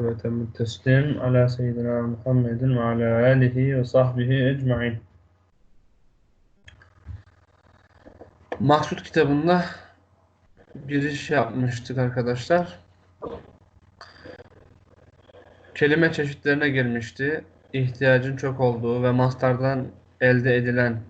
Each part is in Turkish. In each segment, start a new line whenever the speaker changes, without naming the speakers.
وتم التسليم على سيدنا محمد وعلى آله وصحبه أجمعين Maksut kitabında giriş yapmıştık arkadaşlar. Kelime çeşitlerine girmişti. İhtiyacın çok olduğu ve mastardan elde edilen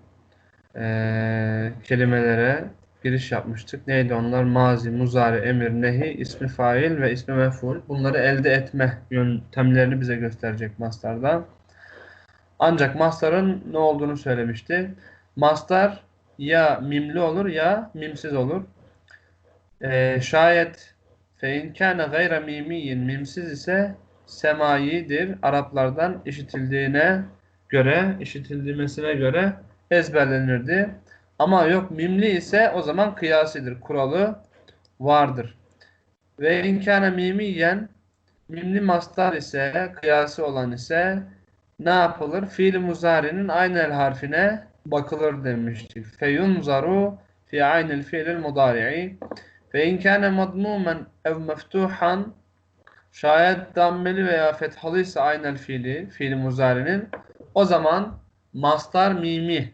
eee, kelimelere giriş yapmıştık. Neydi onlar? Mazi, muzari, emir, nehi, ismi fail ve ismi mef'ul. Bunları elde etme yöntemlerini bize gösterecek mastarda. Ancak mastarın ne olduğunu söylemişti. Mastar ya mimli olur ya mimsiz olur. Ee, şayet fe in kâne gayre mimiyin mimsiz ise semayidir. Araplardan işitildiğine göre, işitilmesine göre ezberlenirdi. Ama yok mimli ise o zaman kıyasidir. Kuralı vardır. Ve inkâne mimiyen mimli mastar ise kıyası olan ise ne yapılır? Fiil muzari'nin aynel harfine bakılır demiştik. Feyunzaru fi aynel fiilil mudari'i ve inkâne madmumen ev meftuhan şayet dammeli veya fethalı ise aynel fiili, fiil muzari'nin o zaman mastar mimi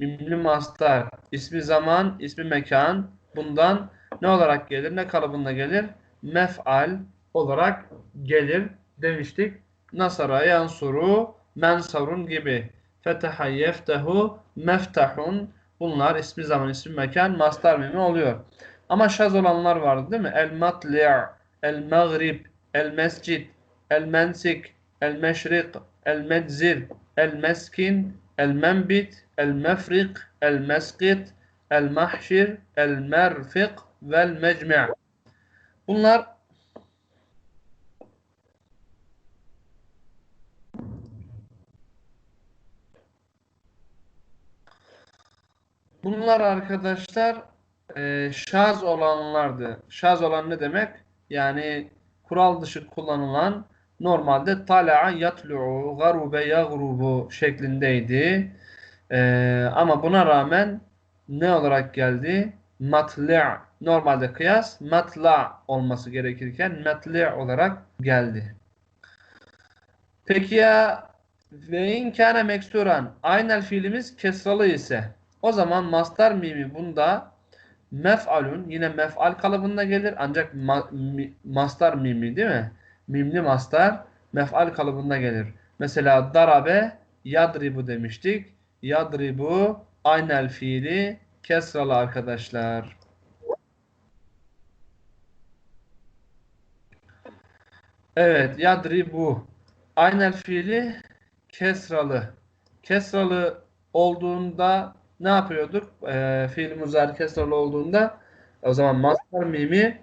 mimli mastar, ismi zaman, ismi mekan bundan ne olarak gelir? Ne kalıbında gelir? Mef'al olarak gelir demiştik. Nasara, yansuru, mensarun gibi. Feteha, yeftehu, meftahun. Bunlar ismi zaman, ismi mekan, mastar mimi oluyor. Ama şaz olanlar vardı değil mi? El matli' el maghrib, el mescid, el mensik, el meşrik, el medzir, el meskin, el menbit, el mefrik, el meskit, el mahşir, el merfik vel mecmi'. Bunlar Bunlar arkadaşlar e, şaz olanlardı. Şaz olan ne demek? Yani kural dışı kullanılan normalde tala'a yatlu'u, garube yagrubu şeklindeydi. Ee, ama buna rağmen ne olarak geldi? Matli' normalde kıyas matla olması gerekirken matli' olarak geldi. Peki ya ve in kâne meksturan aynel fiilimiz kesralı ise o zaman mastar mimi bunda mef'alun yine mef'al kalıbında gelir ancak ma, mi, mastar mimi değil mi? Mimli mastar mef'al kalıbında gelir. Mesela darabe yadribu demiştik. Yadribu aynel fiili kesralı arkadaşlar. Evet, yadribu aynel fiili kesralı. Kesralı olduğunda ne yapıyorduk? Ee, fiil muzari kesralı olduğunda o zaman mastar mimi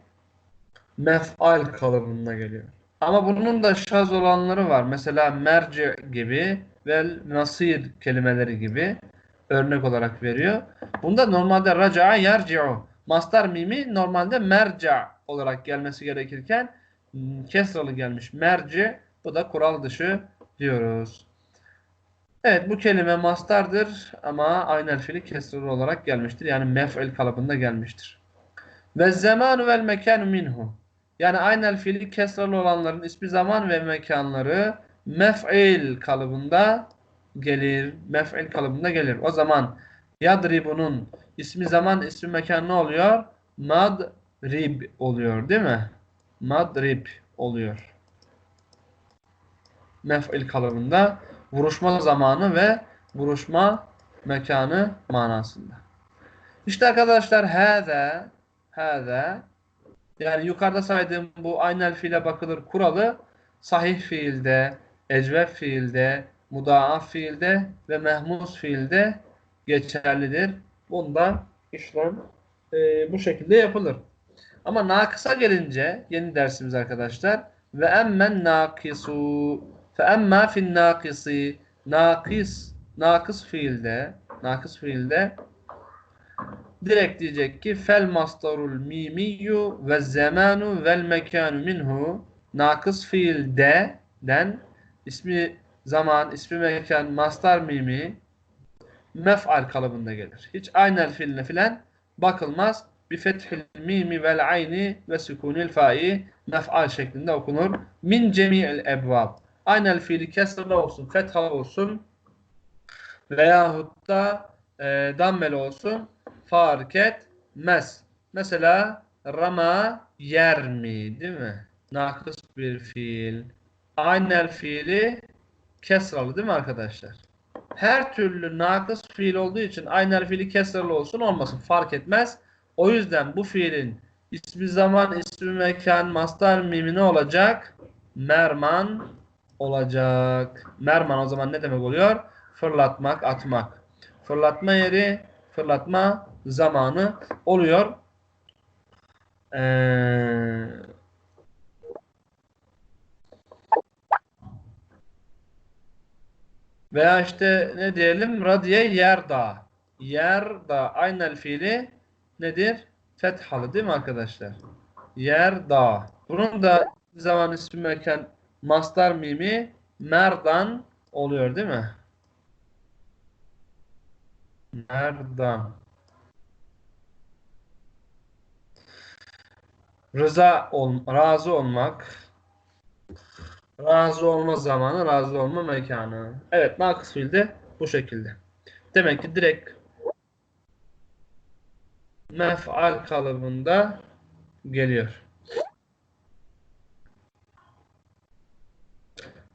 mef'al kalıbında geliyor. Ama bunun da şaz olanları var. Mesela merci gibi ve nasir kelimeleri gibi örnek olarak veriyor. Bunda normalde raca'a yerci'u. Mastar mimi normalde merca olarak gelmesi gerekirken kesralı gelmiş. Merci bu da kural dışı diyoruz. Evet bu kelime mastardır ama aynel fiili kesralı olarak gelmiştir. Yani mef'il kalıbında gelmiştir. Ve zamanu vel mekanu minhu. Yani aynel fiili kesralı olanların ismi zaman ve mekanları mef'il kalıbında gelir. Mef'il kalıbında gelir. O zaman yadribunun ismi zaman, ismi mekan ne oluyor? Madrib oluyor değil mi? Madrib oluyor. Mef'il kalıbında vuruşma zamanı ve vuruşma mekanı manasında. İşte arkadaşlar hâzâ hâzâ yani yukarıda saydığım bu aynel fiile bakılır kuralı sahih fiilde, ecvef fiilde, mudaaf fiilde ve mehmus fiilde geçerlidir. Bunda işlem e, bu şekilde yapılır. Ama nakısa gelince yeni dersimiz arkadaşlar ve emmen nakisu fe emma fin nakisi nakis nakıs fiilde nakıs fiilde direkt diyecek ki fel mastarul mimiyyu ve zamanu vel mekanu minhu nakıs fiilde den ismi zaman, ismi mekan, mastar mimi mef'al kalıbında gelir. Hiç aynel fiiline filan bakılmaz. Bi fethil mimi vel ayni ve sükunil fa'i mef'al şeklinde okunur. Min cemi'il ebvab. Aynel fiili kesreli olsun, fethalı olsun veyahut da e, dammeli olsun fark etmez. Mesela rama yer mi değil mi? Nakıs bir fiil. Aynel fiili kesralı değil mi arkadaşlar? Her türlü nakıs fiil olduğu için aynel fiili kesralı olsun olmasın fark etmez. O yüzden bu fiilin ismi zaman, ismi mekan, mastar mimi ne olacak? Merman olacak. Merman o zaman ne demek oluyor? Fırlatmak, atmak. Fırlatma yeri, fırlatma zamanı oluyor. Ee, veya işte ne diyelim? Radiye yerda. Yerda aynel fiili nedir? Fethalı değil mi arkadaşlar? Yerda. Bunun da zaman ismi mekan mastar mimi merdan oluyor değil mi? Merdan. Rıza ol, razı olmak. Razı olma zamanı, razı olma mekanı. Evet, nakıs fiil bu şekilde. Demek ki direkt mef'al kalıbında geliyor.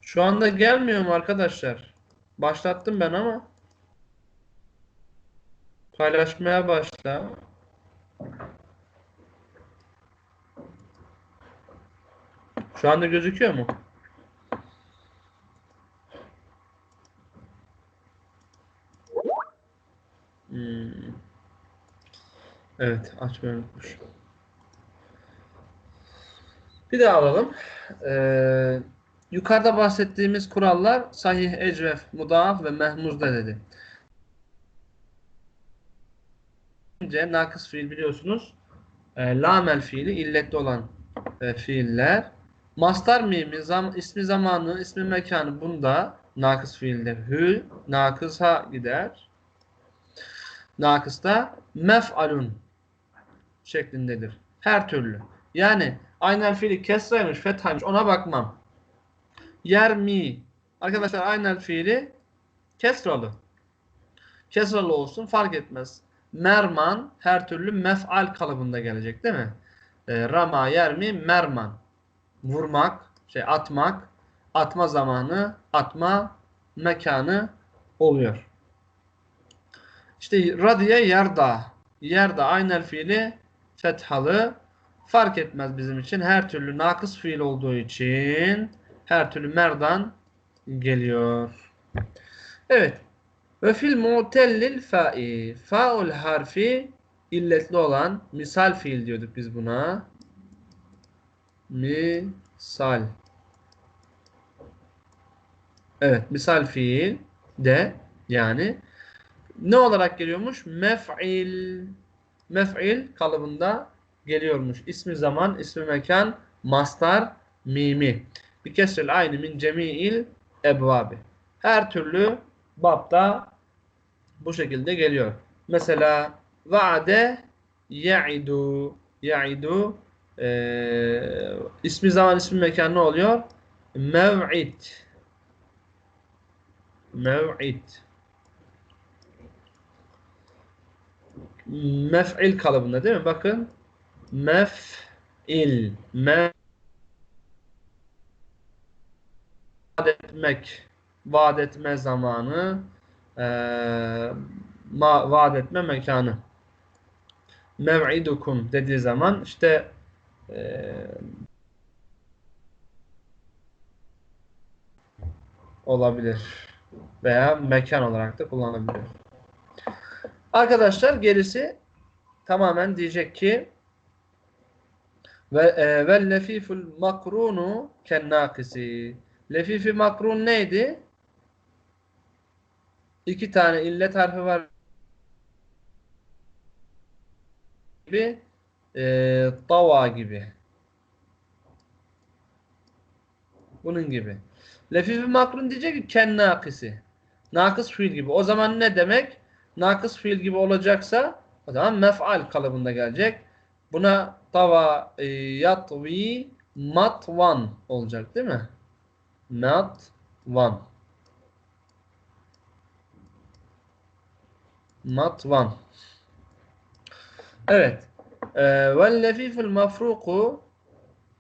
Şu anda gelmiyor mu arkadaşlar? Başlattım ben ama. Paylaşmaya başla. Şu anda gözüküyor mu? Hmm. Evet, açmayı unutmuş. Bir daha alalım. Ee, yukarıda bahsettiğimiz kurallar sahih, ecvef, mudaaf ve mehmuzda dedi. Önce nakıs fiil biliyorsunuz. E, lamel fiili illetli olan e, fiiller. Mastar mimi, zam, ismi zamanı, ismi mekanı bunda nakıs fiildir. Hü, nakısa gider. Nakısta mef'alun şeklindedir. Her türlü. Yani aynel fiili kesraymış, fethaymış ona bakmam. Yer mi. Arkadaşlar aynel fiili kesralı. Kesralı olsun fark etmez. Merman her türlü mef'al kalıbında gelecek değil mi? E, rama yer mi? Merman. Vurmak, şey atmak, atma zamanı, atma mekanı oluyor. İşte radiye yerda. Yerda aynel fiili fethalı. Fark etmez bizim için. Her türlü nakıs fiil olduğu için her türlü merdan geliyor. Evet. Ve fil mu'tellil fa'i. Fa'ul harfi illetli olan misal fiil diyorduk biz buna. Misal. Evet, misal fiil de yani ne olarak geliyormuş? Mef'il. Mef'il kalıbında geliyormuş. İsmi zaman, ismi mekan, mastar, mimi. Bir kesrel aynı min cemi'il ebvabi. Her türlü babda bu şekilde geliyor. Mesela vaade ya'idu ya'idu e, ismi zaman ismi mekan ne oluyor? Mev'id. Mev'id. Mef'il kalıbında değil mi? Bakın. Mef'il. Mef vaat etmek. Vaat etme zamanı. E, ma, vaat etme mekanı. Mev'idukum dediği zaman işte e, olabilir veya mekan olarak da kullanılabilir. Arkadaşlar gerisi tamamen diyecek ki ve e, ve lefiful makrunu ken nakisi. Lefifi makrun neydi? İki tane illet harfi var gibi e, tava gibi. Bunun gibi. Lefifi makrun diyecek ki ken nakisi. Nakıs fiil gibi. O zaman ne demek? Nakıs fiil gibi olacaksa o zaman mef'al kalıbında gelecek. Buna tava e, yatvi matvan olacak değil mi? Matvan. Matvan. Evet. Ee, Ve lefiful mafruku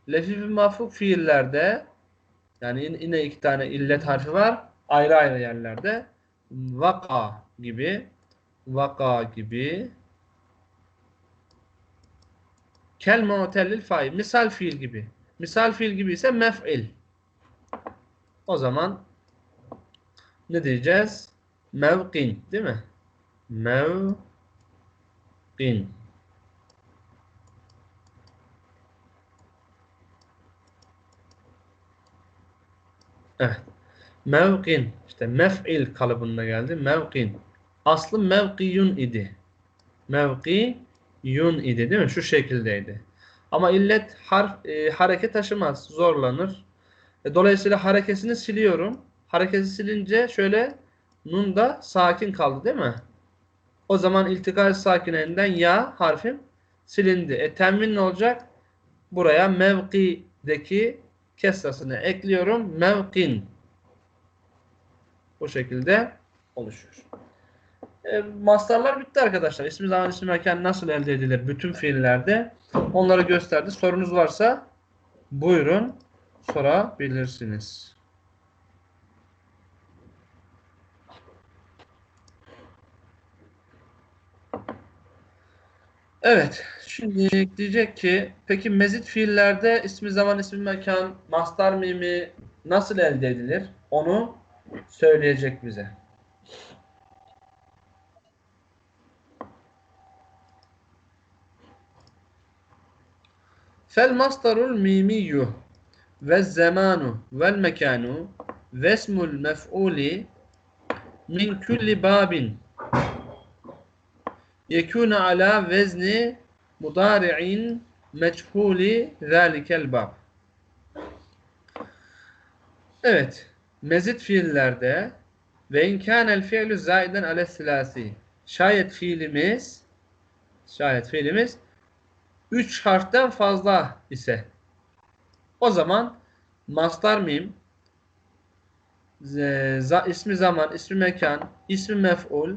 lefiful mafruk fiillerde yani yine iki tane illet harfi var. Ayrı ayrı yerlerde. Vaka gibi vaka gibi kel mu'tellil fail. Misal fiil gibi. Misal fiil gibi ise mef'il. O zaman ne diyeceğiz? Mevkin değil mi? Mevkin. Evet. Mevkin. işte mef'il kalıbında geldi. Mevkin. Aslı mevkiyun idi. Mevkiyun idi değil mi? Şu şekildeydi. Ama illet harf, e, hareket taşımaz. Zorlanır. E, dolayısıyla harekesini siliyorum. Hareketi silince şöyle nun da sakin kaldı değil mi? O zaman iltikal sakinenden ya harfim silindi. E temin ne olacak? Buraya mevkideki kesrasını ekliyorum. Mevkin. Bu şekilde oluşuyor. E, mastarlar bitti arkadaşlar. İsmi zaman ismi mekan nasıl elde edilir bütün fiillerde onları gösterdi. Sorunuz varsa buyurun sorabilirsiniz. Evet. Şimdi diyecek ki peki mezit fiillerde ismi zaman ismi mekan mastar mimi nasıl elde edilir? Onu söyleyecek bize. Fel mastarul mimiyyu ve zamanu vel mekanu ve ismul mef'uli min kulli babin yekûne ala vezni mudari'in meçhuli zâlikel bab. Evet. Mezit fiillerde ve inkânel fi'lü zaiden ale silasi. Şayet fiilimiz şayet fiilimiz üç harften fazla ise o zaman mastar mim ismi zaman, ismi mekan, ismi mef'ul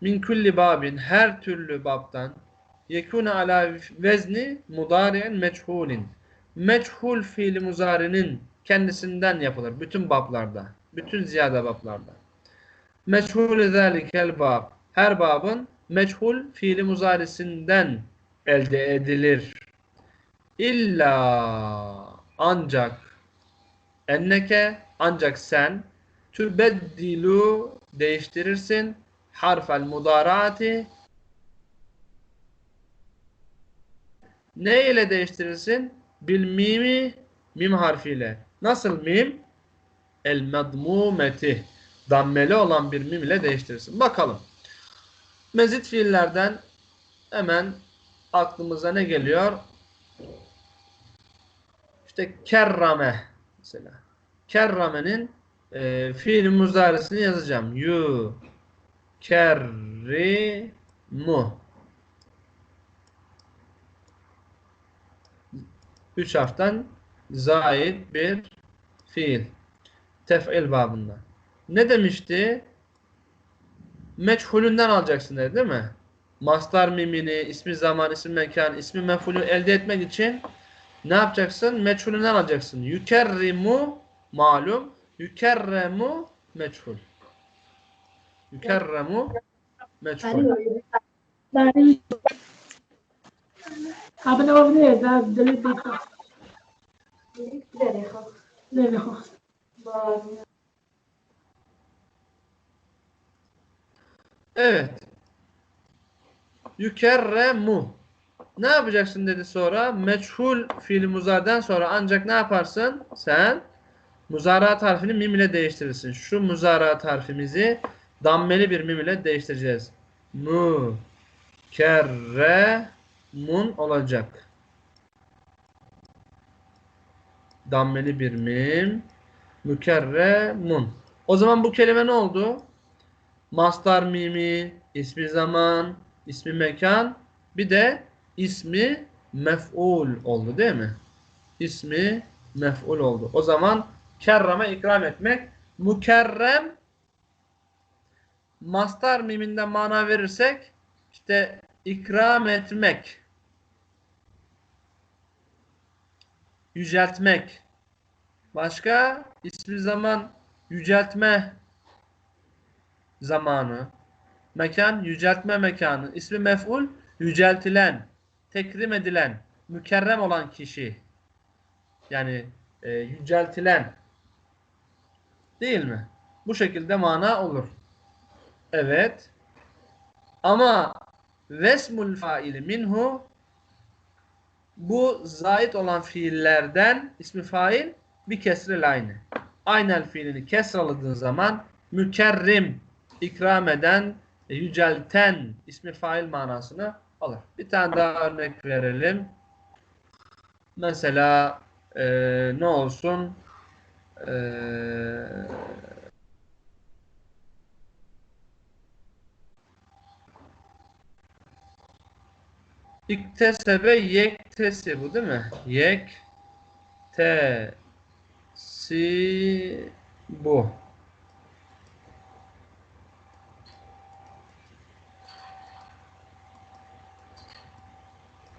min kulli babin her türlü babdan yekune ala vezni mudari'in meçhulin meçhul fiili muzarinin kendisinden yapılır. Bütün bablarda. Bütün ziyade bablarda. Meçhul zâlikel bab. Her babın meçhul fiili muzarisinden elde edilir. İlla ancak enneke ancak sen tübeddilu değiştirirsin harfel mudaraati ne ile değiştirirsin? Bil mimi mim harfiyle. Nasıl mim? El medmumeti. Dammeli olan bir mim ile değiştirirsin. Bakalım. Mezit fiillerden hemen aklımıza ne geliyor? İşte kerrame mesela. Kerrame'nin e, fiil muzaresini yazacağım. Yu kerrimu üç harften zayid bir fiil. Tef'il babında. Ne demişti? Meçhulünden alacaksın dedi değil mi? Mastar mimini, ismi zaman, ismi mekan, ismi mefulü elde etmek için ne yapacaksın? Meçhulünden alacaksın. Yükerrimu malum. Yükerremu meçhul. Yükerremu meçhul.
Abone olmayı da deli Derecho. Derecho.
Evet. Yükerremu. Ne yapacaksın dedi sonra. Meçhul fiil muzardan sonra ancak ne yaparsın? Sen muzarat harfini mim ile değiştirirsin. Şu muzarat harfimizi dammeli bir mim ile değiştireceğiz. Mu kerremun olacak. Dammeli bir mim. Mükerremun. O zaman bu kelime ne oldu? Mastar mimi, ismi zaman, ismi mekan, bir de ismi mef'ul oldu değil mi? ismi mef'ul oldu. O zaman kerreme ikram etmek. Mükerrem mastar miminden mana verirsek işte ikram etmek yüceltmek başka ismi zaman yüceltme zamanı mekan yüceltme mekanı ismi mef'ul yüceltilen tekrim edilen mükerrem olan kişi yani e, yüceltilen değil mi? Bu şekilde mana olur. Evet. Ama vesmul faili minhu bu zait olan fiillerden ismi fail bir kesre aynı. Aynel fiilini kesraladığın zaman mükerrim ikram eden, e, yücelten ismi fail manasını alır. Bir tane daha örnek verelim. Mesela e, ne olsun? E, İktesebe yektesi bu değil mi? Yek si bu.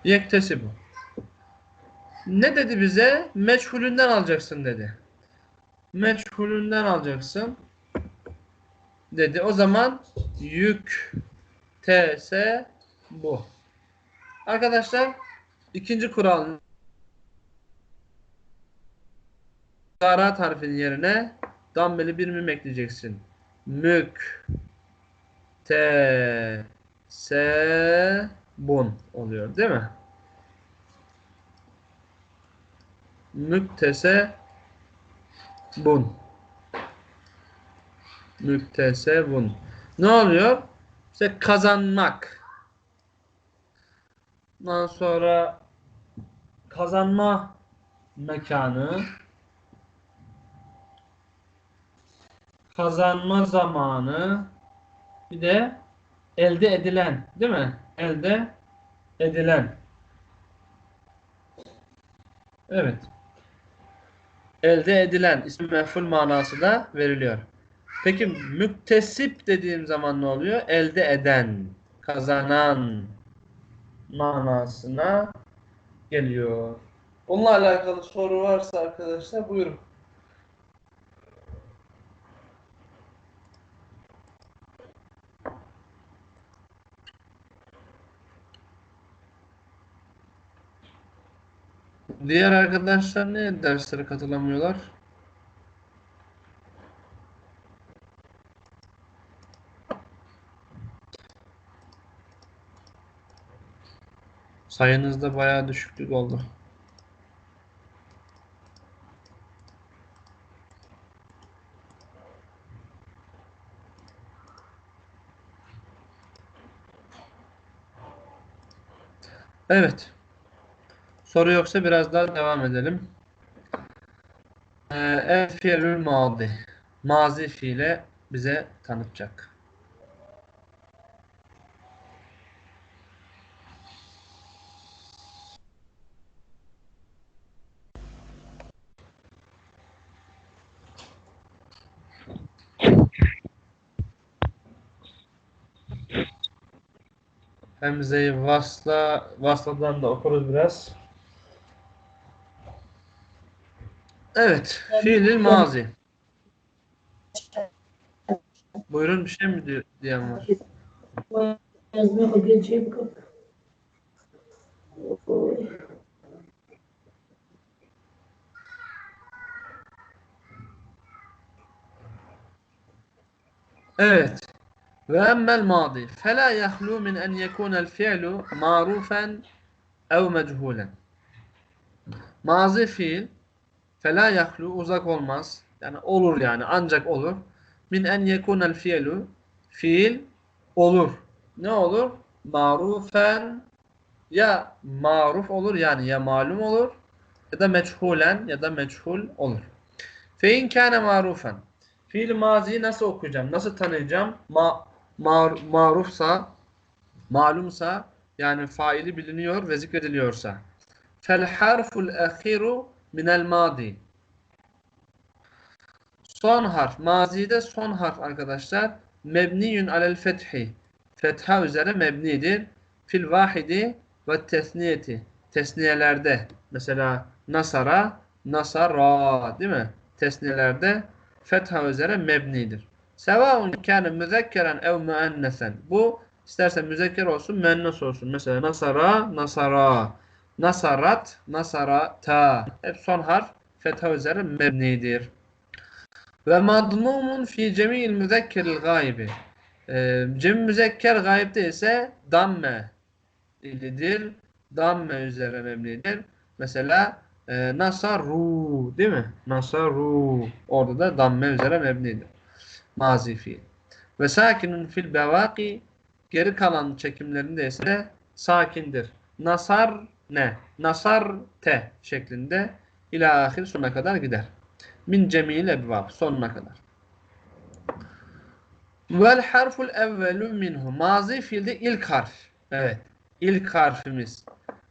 Yektesi bu. Ne dedi bize? Meçhulünden alacaksın dedi. Meçhulünden alacaksın dedi. O zaman yük tese bu. Arkadaşlar ikinci kural Zarat harfinin yerine dammeli bir mim ekleyeceksin. Mük te se bun oluyor değil mi? Müktese bun. Müktese bun. Ne oluyor? İşte kazanmak. Ondan sonra kazanma mekanı kazanma zamanı bir de elde edilen değil mi? Elde edilen. Evet. Elde edilen ismi mef'ul manası da veriliyor. Peki müktesip dediğim zaman ne oluyor? Elde eden, kazanan manasına geliyor. Bununla alakalı soru varsa arkadaşlar buyurun. Diğer arkadaşlar ne derslere katılamıyorlar? Sayınızda bayağı düşüklük oldu. Evet. Soru yoksa biraz daha devam edelim. Ee, El fiilül madi. Mazi fiile bize tanıtacak. Hemze-i vasla, vasladan da okuruz biraz. Evet, fiilil mazi. Buyurun bir şey mi diyor, diyen var?
Yazmaya geleceğim kapı.
Evet. Ve emmel madi. Fela yahlu min en yekunel fi'lu marufen ev mechulen. Mazi fiil fela yahlu uzak olmaz. Yani olur yani ancak olur. Min en yekunel fi'lu fiil olur. Ne olur? Marufen ya maruf olur yani ya malum olur ya da meçhulen ya da meçhul olur. Fe in marufen. Fiil maziyi nasıl okuyacağım? Nasıl tanıyacağım? Ma mar marufsa, malumsa yani faili biliniyor ve zikrediliyorsa. fel harful ahiru minel madi. Son harf. Mazide son harf arkadaşlar. Mebniyün alel fethi. Fetha üzere mebnidir. Fil vahidi ve tesniyeti. Tesniyelerde. Mesela nasara, nasara değil mi? Tesniyelerde fetha üzere mebnidir. Sevaun kâne müzekkeren ev müennesen. Bu isterse müzekker olsun, müennes olsun. Mesela nasara, nasara. Nasarat, nasarata. Hep son harf fetha üzere mebnidir. Ve madmumun fi cemil müzekkeril gaybi. Ee, cem müzekker gayipte ise damme ilidir. Damme üzere mebnidir. Mesela e, nasaru değil mi? Nasaru. Orada da damme üzere mebnidir. Mazi fiil. Ve sakinun fil bevaki geri kalan çekimlerinde ise sakindir. Nasar ne? Nasar te şeklinde ila ahir sonuna kadar gider. Min cemil ebvab sonuna kadar. Vel harful evvelu minhu. Mazi fiilde ilk harf. Evet. İlk harfimiz.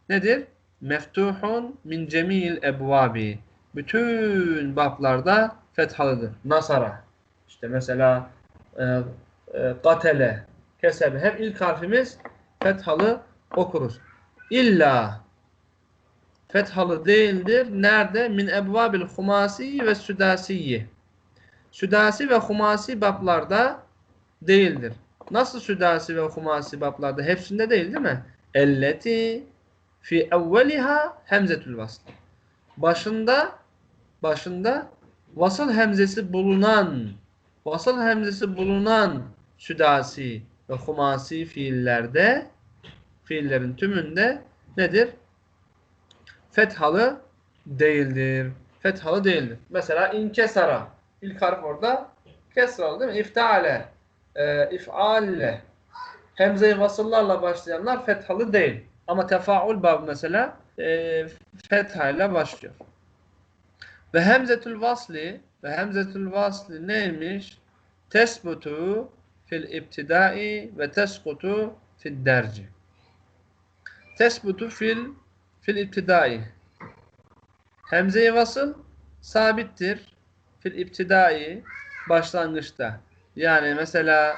Nedir? Meftuhun min cemil ebvabi. Bütün bablarda fethalıdır. Nasara. İşte mesela e, e, katele, kesebe. Hep ilk harfimiz fethalı okuruz. İlla fethalı değildir. Nerede? Min ebvabil humasi ve südasiyi. Südasi ve humasi bablarda değildir. Nasıl südasi ve humasi bablarda? Hepsinde değil değil mi? Elleti fi evveliha hemzetül vasl. Başında başında vasıl hemzesi bulunan vasıl hemzesi bulunan südasi ve humasi fiillerde fiillerin tümünde nedir? Fethalı değildir. Fethalı değildir. Mesela inkesara. İlk harf orada kesralı değil mi? İftale, e, ifalle. Hemze-i vasıllarla başlayanlar fethalı değil. Ama tefaul bab mesela e, fethayla başlıyor. Ve hemzetül vasli ve hemzetül vasli neymiş? Tesbutu fil ibtidai ve teskutu fil derci. Tesbutu fil fil ibtidai. Hemze-i vasıl sabittir. Fil ibtidai başlangıçta. Yani mesela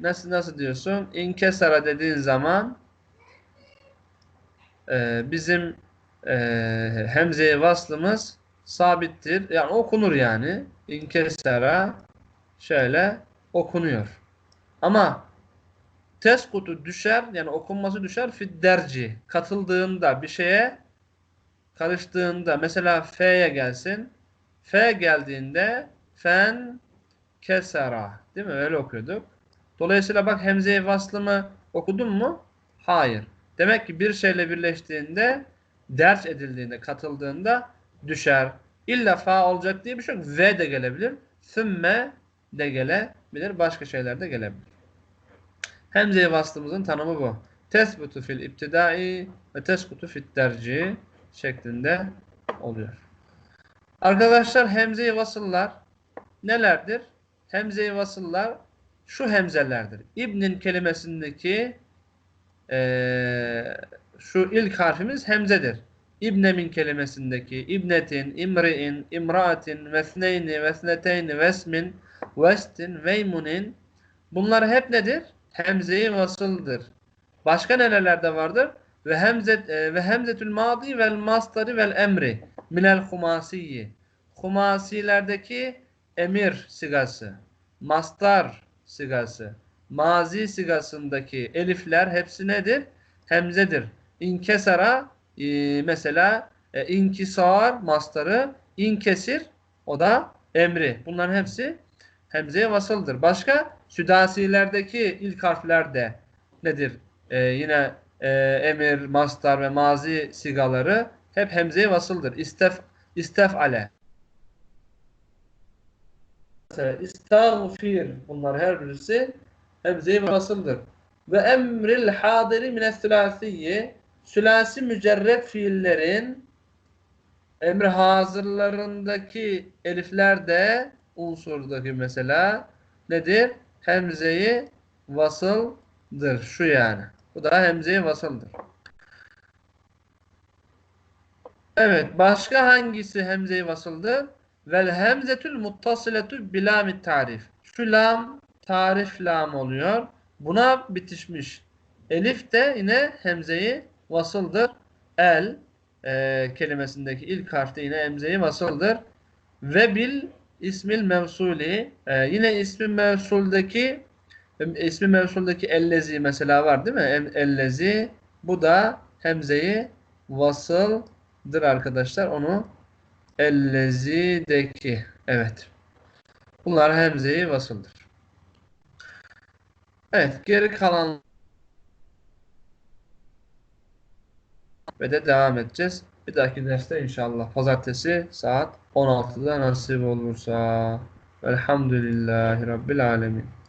nasıl nasıl diyorsun? İnkesara dediğin zaman e, bizim e, hemze-i vaslımız sabittir. Yani okunur yani. İnkesara şöyle okunuyor. Ama teskutu düşer yani okunması düşer fid derci. Katıldığında bir şeye karıştığında mesela F'ye gelsin. F geldiğinde fen kesera. Değil mi? Öyle okuyorduk. Dolayısıyla bak hemze-i vaslımı okudun mu? Hayır. Demek ki bir şeyle birleştiğinde ders edildiğinde, katıldığında düşer. İlla fa olacak diye bir şey yok. V de gelebilir. Sümme de gelebilir. Başka şeyler de gelebilir. Hemze-i vaslımızın tanımı bu. Tesbutu fil ibtidai ve tesbutu fil terci şeklinde oluyor. Arkadaşlar hemze-i vasıllar nelerdir? Hemze-i vasıllar şu hemzelerdir. İbnin kelimesindeki ee, şu ilk harfimiz hemzedir. İbnemin kelimesindeki ibnetin, imri'in, imraatin, vesneyni, vesneteyni, vesmin, vestin, veymunin bunlar hep nedir? Hemze-i vasıldır. Başka nelerde vardır? Ve hemzet e, ve hemzetül madi vel mastari vel emri minel humasiyi. Humasilerdeki emir sigası, mastar sigası, mazi sigasındaki elifler hepsi nedir? Hemzedir. İnkesara e, mesela e, inkisar mastarı, inkesir o da emri. Bunların hepsi hemzeye vasıldır. Başka südasilerdeki ilk harfler de nedir? E, yine e, emir, mastar ve mazi sigaları hep hemzeye vasıldır. İstef, istefale. İstağfir bunlar her birisi hemze-i vasıldır. Ve emril hadiri mine sülasiyi sülasi mücerret fiillerin emri hazırlarındaki elifler de unsurdaki mesela nedir? Hemze-i vasıldır. Şu yani. Bu da hemze-i vasıldır. Evet, başka hangisi hemze-i vasıldır? Vel hemzetül muttasiletü bilamit tarif. Şu lam tarif lam oluyor. Buna bitişmiş. Elif de yine hemze-i vasıldır. El e, kelimesindeki ilk harfte yine hemze-i vasıldır. Ve bil ismil mevsuli e, yine ismi mevsuldeki ismi mevsuldeki ellezi mesela var değil mi? El- Ellezi bu da hemze-i vasıldır arkadaşlar. Onu ellezideki evet. Bunlar hemze-i vasıldır. Evet, geri kalan ve de devam edeceğiz. Bir dahaki derste inşallah pazartesi saat 16'da nasip olursa. Elhamdülillahi Rabbil Alemin.